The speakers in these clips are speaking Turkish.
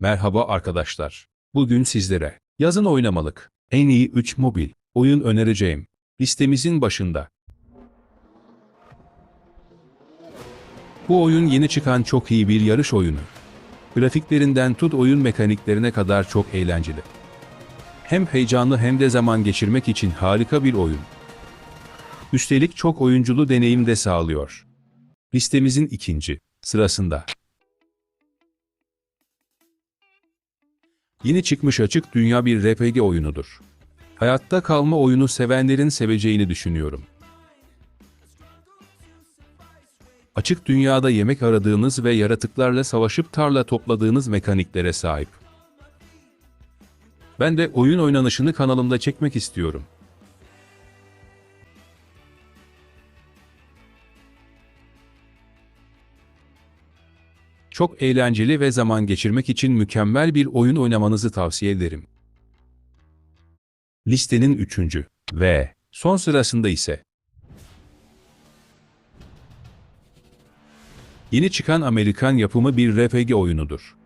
Merhaba arkadaşlar. Bugün sizlere yazın oynamalık en iyi 3 mobil oyun önereceğim. Listemizin başında. Bu oyun yeni çıkan çok iyi bir yarış oyunu. Grafiklerinden tut oyun mekaniklerine kadar çok eğlenceli. Hem heyecanlı hem de zaman geçirmek için harika bir oyun. Üstelik çok oyunculu deneyim de sağlıyor. Listemizin ikinci sırasında. Yeni çıkmış açık dünya bir RPG oyunudur. Hayatta kalma oyunu sevenlerin seveceğini düşünüyorum. Açık dünyada yemek aradığınız ve yaratıklarla savaşıp tarla topladığınız mekaniklere sahip. Ben de oyun oynanışını kanalımda çekmek istiyorum. Çok eğlenceli ve zaman geçirmek için mükemmel bir oyun oynamanızı tavsiye ederim. Listenin üçüncü ve son sırasında ise yeni çıkan Amerikan yapımı bir RPG oyunudur.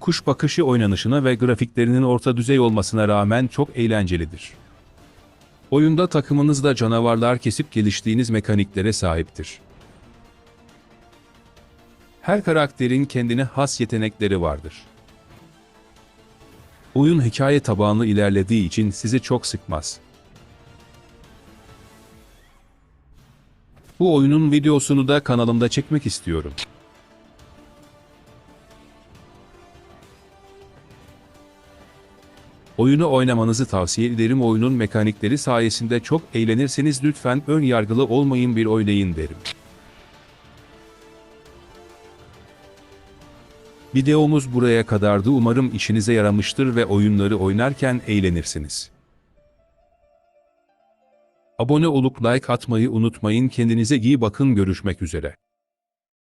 Kuş bakışı oynanışına ve grafiklerinin orta düzey olmasına rağmen çok eğlencelidir. Oyunda takımınızda canavarlar kesip geliştiğiniz mekaniklere sahiptir. Her karakterin kendine has yetenekleri vardır. Oyun hikaye tabanlı ilerlediği için sizi çok sıkmaz. Bu oyunun videosunu da kanalımda çekmek istiyorum. Oyunu oynamanızı tavsiye ederim. Oyunun mekanikleri sayesinde çok eğlenirseniz lütfen ön yargılı olmayın bir oynayın derim. Videomuz buraya kadardı. Umarım işinize yaramıştır ve oyunları oynarken eğlenirsiniz. Abone olup like atmayı unutmayın. Kendinize iyi bakın. Görüşmek üzere.